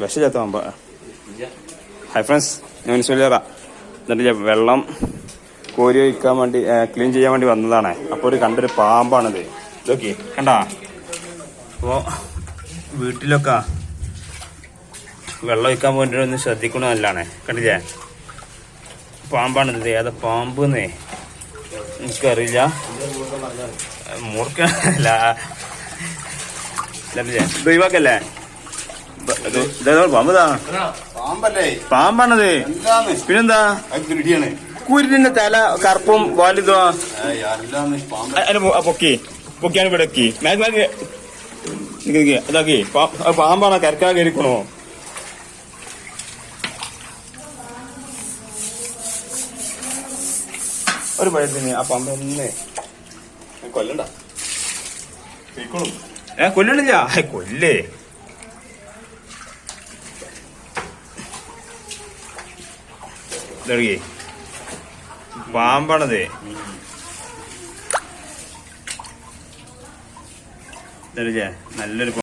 വിഷമില്ലാത്ത Pampa hi friends ഞാൻ സുലേറ എന്നിട്ട് വെള്ളം കോരി വയ്ക്കാൻ വേണ്ടി ക്ലീൻ ചെയ്യാൻ വേണ്ടി വന്നതാണ്. അപ്പോൾ ഒരു കണ്ടൊരു പാമ്പാണിത്. ഇതൊക്കെ കണ്ടാ? അപ്പോൾ വീട്ടിലൊക്കെ വെള്ളം വയ്ക്കാൻ വേണ്ടി ഒന്ന് ശ്രദ്ധിക്കണ നല്ലതാണ് കണ്ടില്ലേ? പാമ്പാണിത് ഏതാ പാമ്പ് എന്നേ എനിക്കറിയില്ല മൂർക്കല്ല ഇത് പാമ്പതാ പാമ്പല്ലേ? പാമ്പാണത്. പിന്നെന്താ? അത് കിടിയാണ് കുരുടിന്റെ തല കറുപ്പും വാലിതും പൊക്കി. പൊക്കിയാണ് ഇവിടെ അതാക്കി പാമ്പാണ് കരക്കാകെ ഇരിക്കണോ കരക്കാ കയറിക്കണോ? ഒരു പഴത്തിന് ആ പാമ്പ് തന്നെ. കൊല്ലണ്ട. കേൾക്കണു ഏ കൊല്ലണില്ല. ഏ, കൊല്ലേ. ഇതടങ്ങി പാമ്പാണത്. ഇതടിച്ചേ നല്ലൊരു